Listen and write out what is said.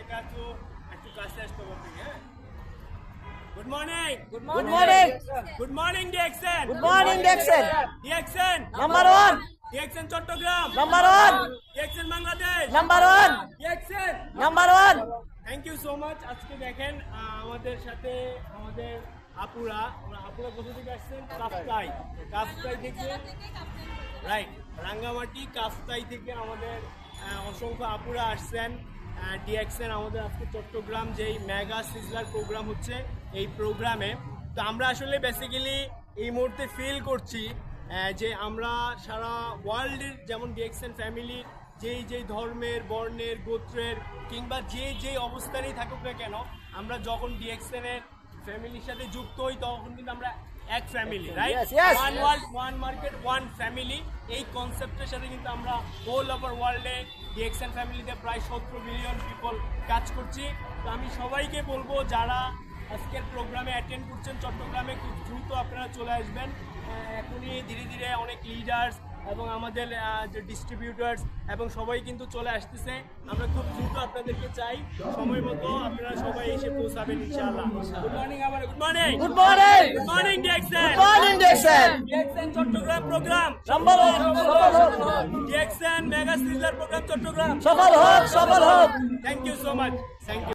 ক্লাসে আসতে পারবি হ্যাঁ? Good morning good morning good morning DXN good morning দেখছেন DXN number one DXN Chittagong number one DXN Bangladesh number one DXN number one thank you so much আজকে দেখেন আহ, আমাদের সাথে আমাদের আপুরা ওরা আপুরা কোথা থেকে আসছেন? কাফতাই। কাফতাই থেকে? রাইট রাঙ্গামাটি কাফতাই থেকে আমাদের অসংখ্য আপুরা আসছেন। ডিএক্সএন আমাদের আজকে চট্টগ্রাম যেই মেগা সিজলার প্রোগ্রাম হচ্ছে, এই প্রোগ্রামে তো আমরা আসলে বেসিক্যালি এই মুহূর্তে ফিল করছি যে আমরা সারা ওয়ার্ল্ডের যেমন ডিএক্সএন ফ্যামিলির যেই যেই ধর্মের, বর্ণের, গোত্রের, কিংবা যে যেই অবস্থানেই থাকুক না কেন, আমরা যখন ডিএক্সএন এর ফ্যামিলির সাথে যুক্ত হই, তখন কিন্তু আমরা এক family right. One world one market one family এই কনসেপ্টের সাথে কিন্তু আমরা হোল ওভার ওয়ার্ল্ডে ডিএক্সএন ফ্যামিলিতে প্রায় সতেরো মিলিয়ন পিপল কাজ করছি। তো আমি সবাইকে বলব যারা আজকের প্রোগ্রামে অ্যাটেন্ড করছেন চট্টগ্রামে খুব দ্রুত আপনারা চলে আসবেন। এখনই ধীরে ধীরে অনেক লিডার্স এবং আমাদের যে ডিস্ট্রিবিউটার্স এবং সবাই কিন্তু চলে আসতেছে। আমরা খুব আপনাদেরকে চাই সময় মতো আপনারা সবাই এসে পৌঁছাবেন ইনশাআল্লাহ। গুড মর্নিং আবার good morning good morning good morning DXN good morning দেখছেন DXN Chittagong programme number one DXN mega sizzler programme Chittagong সফল হোক সফল হোক thank you so much thank you